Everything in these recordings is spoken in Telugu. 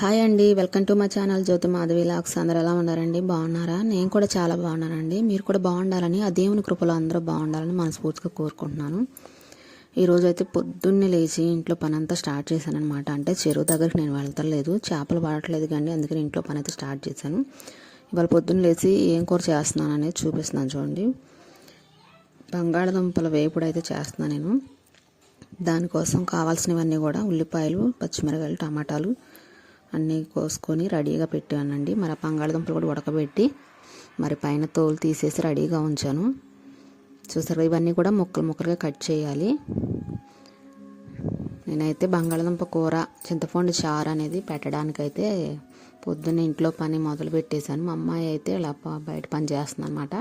హాయ్ అండి. Welcome to my channel Jyothi Madhavi lakhs. అందరు ఎలా ఉన్నారండి? బాగున్నారా? నేను కూడా చాలా బాగున్నానండి. మీరు కూడా బాగుండాలని ఆ దేవుని కృపలో అందరూ బాగుండాలని మనస్ఫూర్తిగా కోరుకుంటున్నాను. ఈరోజు అయితే పొద్దున్నే లేచి ఇంట్లో పని అంతా స్టార్ట్ చేశాను అనమాట అంటే చెరువు దగ్గరికి నేను వెళ్తలేదు. చేపలు పడట్లేదు కానీ అందుకని ఇంట్లో పని అయితే స్టార్ట్ చేశాను. ఇవాళ పొద్దున్న లేచి ఏం కూర చేస్తున్నాను అనేది చూపిస్తున్నాను చూడండి. బంగాళదుంపల వేపుడు అయితే చేస్తున్నాను నేను. దానికోసం కావాల్సినవన్నీ కూడా ఉల్లిపాయలు పచ్చిమిరకాయలు టమాటాలు అన్నీ కోసుకొని రెడీగా పెట్టానండి. మరి ఆ బంగాళదుంపలు కూడా ఉడకబెట్టి మరి పైన తోలు తీసేసి రెడీగా ఉంచాను. చూసారు ఇవన్నీ కూడా ముక్కలు ముక్కలుగా కట్ చేయాలి. నేనైతే బంగాళదుంప కూర చింతపండు చారు అనేది పెట్టడానికైతే పొద్దున్న ఇంట్లో పని మొదలు పెట్టేశాను. మా అమ్మాయి అయితే ఇలా బయట పని చేస్తుంది అనమాట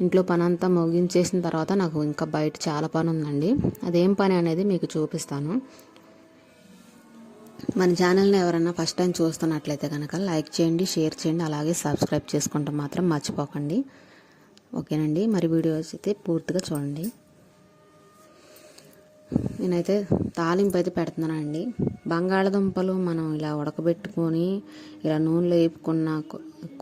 ఇంట్లో పని అంతా ముగించేసిన తర్వాత నాకు ఇంకా బయట చాలా పని ఉందండి అదేం పని అనేది మీకు చూపిస్తాను. మన ఛానల్ని ఎవరైనా ఫస్ట్ టైం చూస్తున్నట్లయితే కనుక లైక్ చేయండి షేర్ చేయండి అలాగే సబ్స్క్రైబ్ చేసుకుంటాం మాత్రం మర్చిపోకండి. ఓకేనండి? మరి వీడియో అయితే పూర్తిగా చూడండి. నేనైతే తాలింపు అయితే పెడుతున్నానండి. బంగాళదుంపలు మనం ఇలా ఉడకబెట్టుకొని ఇలా నూనెలో వేపుకున్న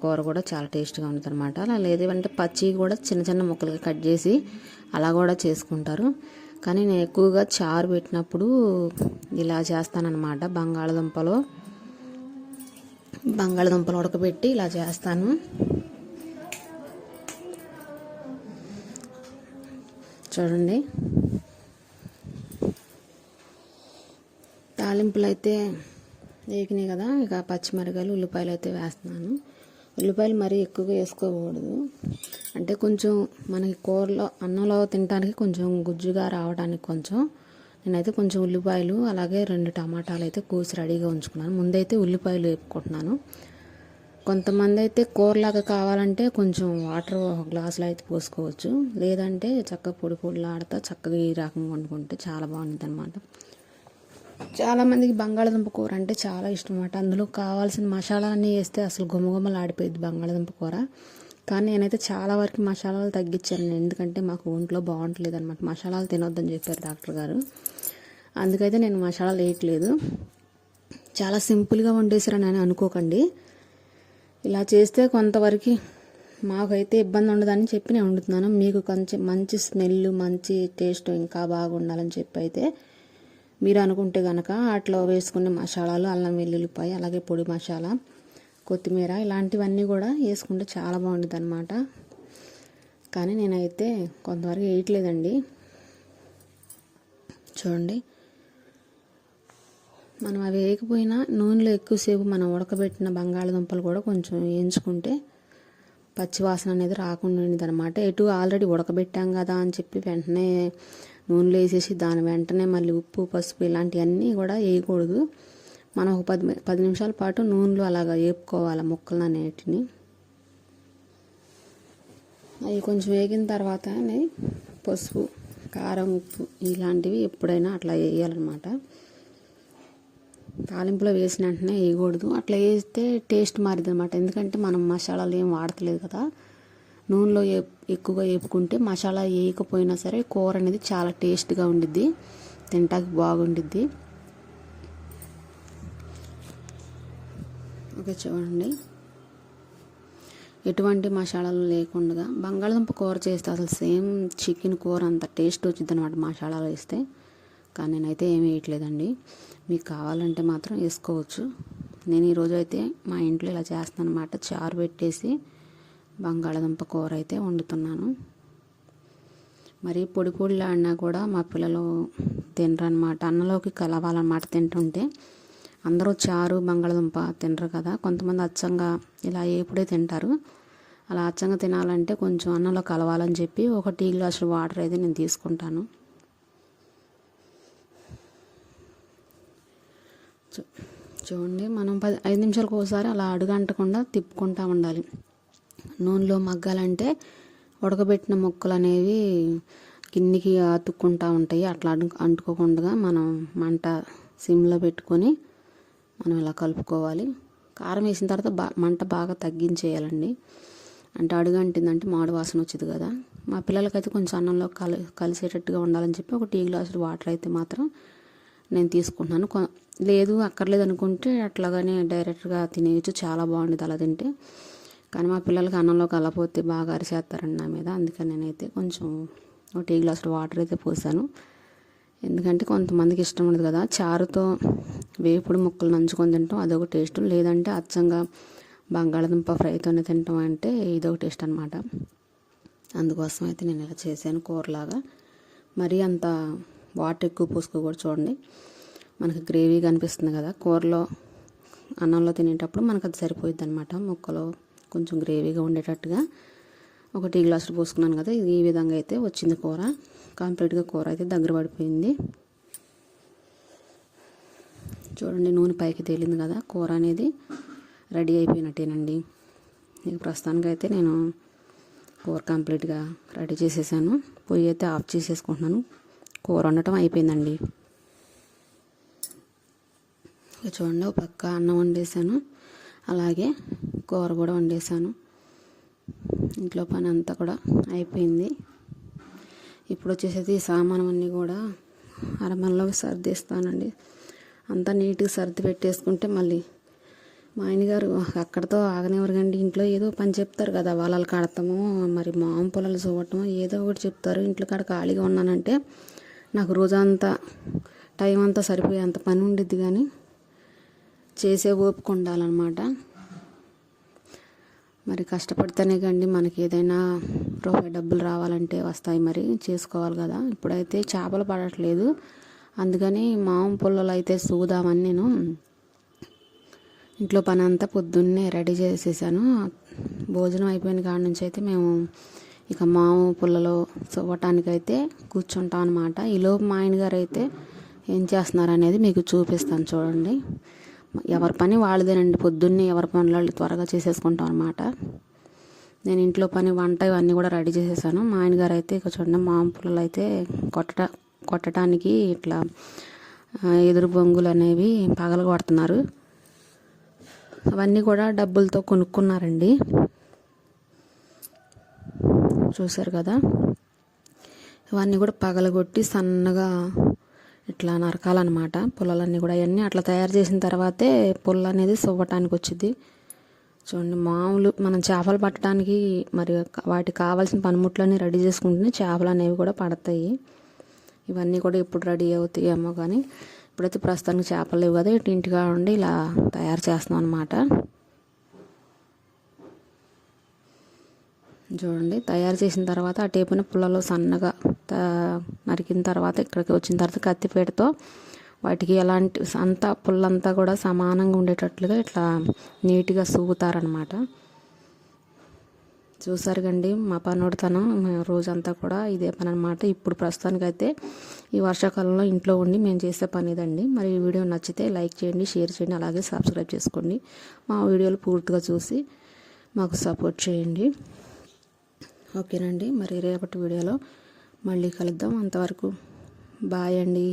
కూర కూడా చాలా టేస్ట్గా ఉంటుంది అనమాట అలా లేదంటే పచ్చి కూడా చిన్న చిన్న ముక్కలుగా కట్ చేసి అలా కూడా చేసుకుంటారు. కానీ నేను ఎక్కువగా చారు పెట్టినప్పుడు ఇలా చేస్తానన్నమాట. బంగాళదుంపలు బంగాళదుంపలు ఉడకబెట్టి ఇలా చేస్తాను. చూడండి. తాలింపులు అయితే వేగినాయి కదా ఇక పచ్చిమిరకాయలు ఉల్లిపాయలు అయితే వేస్తున్నాను. ఉల్లిపాయలు మరీ ఎక్కువగా వేసుకోకూడదు. అంటే కొంచెం మనకి కూరలో అన్నంలో తినడానికి కొంచెం గుజ్జుగా రావడానికి కొంచెం నేనైతే కొంచెం ఉల్లిపాయలు అలాగే రెండు టమాటాలు అయితే కోసి రెడీగా ఉంచుకున్నాను. ముందైతే ఉల్లిపాయలు వేపుకుంటున్నాను. కొంతమంది అయితే కూరలాగా కావాలంటే కొంచెం వాటర్ ఒక గ్లాసులో అయితే పోసుకోవచ్చు. లేదంటే చక్కగా పొడి పొడిలా చక్కగా ఈ రకంగా వండుకుంటే చాలా బాగుంటుంది అనమాట చాలామందికి బంగాళదుంప కూర అంటే చాలా ఇష్టం అన్నమాట. అందులో కావాల్సిన మసాలా అన్నీ వేస్తే అసలు గుమగుమలు ఆడిపోయింది బంగాళదుంప కూర. కానీ నేనైతే చాలా వరకు మసాలాలు తగ్గించాను ఎందుకంటే మాకు ఒంట్లో బాగుంటలేదు అనమాట మసాలాలు తినొద్దని చెప్పారు డాక్టర్ గారు. అందుకైతే నేను మసాలాలు వేయట్లేదు. చాలా సింపుల్గా వండేసారని అని అనుకోకండి. ఇలా చేస్తే కొంతవరకు మాకైతే ఇబ్బంది ఉండదని చెప్పి నేను వండుతున్నాను. మీకు కొంచెం మంచి స్మెల్ మంచి టేస్ట్ ఇంకా బాగుండాలని చెప్పి అయితే మీరు అనుకుంటే కనుక వాటిలో వేసుకునే మసాలాలు అల్లం వెల్లుల్లిపాయ అలాగే పొడి మసాలా కొత్తిమీర ఇలాంటివన్నీ కూడా వేసుకుంటే చాలా బాగుంటుంది అనమాట కానీ నేనైతే కొంతవరకు వేయట్లేదండి. చూడండి. మనం అవి వేయకపోయినా నూనెలో ఎక్కువసేపు మనం ఉడకబెట్టిన బంగాళదుంపలు కూడా కొంచెం వేయించుకుంటే పచ్చివాసన అనేది రాకుండా ఉండేది అనమాట ఎటు ఆల్రెడీ ఉడకబెట్టాం కదా అని చెప్పి వెంటనే నూనెలో వేసేసి దాని వెంటనే మళ్ళీ ఉప్పు పసుపు ఇలాంటివన్నీ కూడా వేయకూడదు. మనం ఒక పది పది నిమిషాల పాటు నూనెలో అలాగా వేపుకోవాలి ముక్కలు అనేటిని అవి కొంచెం వేగిన తర్వాత పసుపు కారం ఉప్పు ఇలాంటివి ఎప్పుడైనా అట్లా వేయాలన్నమాట. తాలింపులో వేసిన వెంటనే వేయకూడదు. అట్లా వేస్తే టేస్ట్ మారిద్ది అనమాట ఎందుకంటే మనం మసాలాలు ఏం వాడతలేదు కదా. నూనెలో ఏ- ఎక్కువగా వేపుకుంటే మసాలా వేయకపోయినా సరే కూర అనేది చాలా టేస్ట్గా ఉండిద్ది తింటాకి బాగుండిద్ది. ఓకే చూడండి. ఎటువంటి మసాలాలు లేకుండా బంగాళదుంప కూర చేస్తే అసలు సేమ్ చికెన్ కూర అంత టేస్ట్ వచ్చింది అనమాట మసాలాలు వేస్తే. కానీ నేనైతే ఏమి వేయట్లేదండి. మీకు కావాలంటే మాత్రం వేసుకోవచ్చు. నేను ఈరోజు అయితే మా ఇంట్లో ఇలా చేస్తాను అనమాట చారు పెట్టేసి బంగాళదుంప కూర అయితే వండుతున్నాను. మరి పొడి పొడిలాడినా కూడా మా పిల్లలు తినరనమాట అన్నలోకి కలవాలన్నమాట తింటుంటే. అందరూ చారు బంగాళదుంప తినరు కదా. కొంతమంది అచ్చంగా ఇలా ఏపుడే తింటారు. అలా అచ్చంగా తినాలంటే కొంచెం అన్నంలో కలవాలని చెప్పి ఒక టీ గ్లాసులు వాటర్ అయితే నేను తీసుకుంటాను. చూ- చూడండి మనం పది ఐదు నిమిషాలకు ఒకసారి అలా అడుగంటకుండా తిప్పుకుంటూ ఉండాలి. నూనెలో మగ్గాలంటే ఉడకబెట్టిన ముక్కలు అనేవి గిన్నెకి అతుక్కుంటూ ఉంటాయి. అట్లా అంటుకోకుండా మనం మంట సిమ్లో పెట్టుకొని మనం ఇలా కలుపుకోవాలి. కారం వేసిన తర్వాత బా మంట బాగా తగ్గించేయాలండి. అంటే అడుగంటిందంటే మాడు వాసన వచ్చేది కదా. మా పిల్లలకైతే కొంచెం అన్నంలో కలి కలిసేటట్టుగా ఉండాలని చెప్పి ఒక టీ గ్లాసులు వాటర్ అయితే మాత్రం నేను తీసుకుంటున్నాను. లేదు అక్కర్లేదు అనుకుంటే అట్లాగానే డైరెక్ట్గా తినేయచ్చు. చాలా బాగుండేది అలా తింటే. కానీ మా పిల్లలకి అన్నంలో కలపోతే బాగా అరిచేస్తారండి నా మీద. అందుకని నేనైతే కొంచెం ఒక టీ గ్లాస్ వాటర్ అయితే పోసాను. ఎందుకంటే కొంతమందికి ఇష్టం ఉండదు కదా. చారుతో వేపుడు ముక్కలు నంచుకొని తింటాం అదొక టేస్ట్. లేదంటే అచ్చంగా బంగాళదుంప ఫ్రైతోనే తింటాం అంటే ఇదొక టేస్ట్ అనమాట అందుకోసం అయితే నేను ఇలా చేశాను కూరలాగా. మరీ అంత వాటర్ ఎక్కువ పోసుకోకూడదు చూడండి. మనకి గ్రేవీ కనిపిస్తుంది కదా. కూరలో అన్నంలో తినేటప్పుడు మనకు అది సరిపోయిద్ది అనమాట ముక్కలో. కొంచెం గ్రేవీగా ఉండేటట్టుగా ఒక టీ గ్లాసులు పోసుకున్నాను కదా ఇది ఈ విధంగా అయితే వచ్చింది కూర. కంప్లీట్గా కూర అయితే దగ్గర పడిపోయింది. చూడండి నూనె పైకి తేలింది కదా కూర అనేది రెడీ అయిపోయినట్టేనండి. ఇక ప్రస్తుతానికి అయితే నేను కూర కంప్లీట్గా రెడీ చేసేసాను. పొయ్యి అయితే ఆఫ్ చేసేసుకుంటున్నాను. కూర వండటం అయిపోయిందండి. ఇక చూడండి ఒక పక్క అన్నం వండేసాను. అలాగే కూర కూడా వండేసాను ఇంట్లో పని అంతా కూడా అయిపోయింది. ఇప్పుడు వచ్చేసేది ఈ సామాను అన్నీ కూడా అరమల్లో సర్దిస్తానండి. అంతా నీట్గా సర్ది పెట్టేసుకుంటే మళ్ళీ మా ఆయనగారు అక్కడతో ఆగనివ్వరు కండి ఇంట్లో ఏదో పని చెప్తారు కదా వలలు కడతాము మరి మామూలు పొలాలు చూడటము ఏదో ఒకటి చెప్తారు. ఇంట్లో కాడ ఖాళీగా ఉన్నానంటే నాకు రోజంతా టైం అంతా సరిపోయే అంత పని ఉండిద్ది కానీ చేసే ఓపిక ఉండాలన్నమాట. మరి కష్టపడితేనే కండి మనకి ఏదైనా రూపాయి డబ్బులు రావాలంటే వస్తాయి మరి చేసుకోవాలి కదా. ఇప్పుడైతే చేపలు పడట్లేదు. అందుకని మామ పుల్లలు అయితే సూదామని నేను ఇంట్లో పని అంతా పొద్దున్నే రెడీ చేసేసాను. భోజనం అయిపోయిన కాడ నుంచి అయితే మేము ఇక మాము పుల్లలో చూడటానికి అయితే కూర్చుంటాం అనమాట ఈలోపు మా ఆయన గారు అయితే ఏం చేస్తున్నారు అనేది మీకు చూపిస్తాను చూడండి. ఎవరి పని వాళ్ళదేనండి. పొద్దున్నే ఎవరి పనులు వాళ్ళు త్వరగా చేసేసుకుంటాం అనమాట నేను ఇంట్లో పని వంట ఇవన్నీ కూడా రెడీ చేసేసాను. మా ఆయన గారు అయితే ఇక చూడండి మామ అయితే కొట్టట కొట్టడానికి ఇట్లా ఎదురు బొంగులు అనేవి పగలు కొడుతున్నారు. అవన్నీ కూడా డబ్బులతో కొనుక్కున్నారండి. చూశారు కదా? ఇవన్నీ కూడా పగలగొట్టి సన్నగా ఇట్లా నరకాలన్నమాట. పుల్లలన్నీ కూడా అవన్నీ అట్లా తయారు చేసిన తర్వాతే పుల్ల అనేది సువ్వటానికి వచ్చింది చూడండి మామూలు మనం చేపలు పట్టడానికి మరి వాటికి కావాల్సిన పనిముట్లన్నీ రెడీ చేసుకుంటేనే చేపలు అనేవి కూడా పడతాయి. ఇవన్నీ కూడా ఎప్పుడు రెడీ అవుతాయేమో కానీ ఇప్పుడైతే ప్రస్తుతానికి చేపలు లేవు కదా ఇటు ఇంటిగా ఉండి ఇలా తయారు చేస్తున్నాం అనమాట చూడండి. తయారు చేసిన తర్వాత ఆ టేపుని పుల్లలో సన్నగా త- నరికిన తర్వాత ఇక్కడికి వచ్చిన తర్వాత కత్తిపేటతో వాటికి ఎలాంటి అంతా పుల్లంతా కూడా సమానంగా ఉండేటట్లుగా ఇట్లా నీట్గా సూగుతారనమాట చూసారు కండి మా పనోడితనం రోజంతా కూడా ఇదే పని అనమాట ఇప్పుడు ప్రస్తుతానికైతే ఈ వర్షాకాలంలో ఇంట్లో ఉండి మేము చేసే పని ఇదండి. మరి ఈ వీడియో నచ్చితే లైక్ చేయండి షేర్ చేయండి అలాగే సబ్స్క్రైబ్ చేసుకోండి మా వీడియోలు పూర్తిగా చూసి మాకు సపోర్ట్ చేయండి. ఓకేనండి మరి రేపటి వీడియోలో మళ్ళీ కలుద్దాం. అంతవరకు బాయ్ అండి.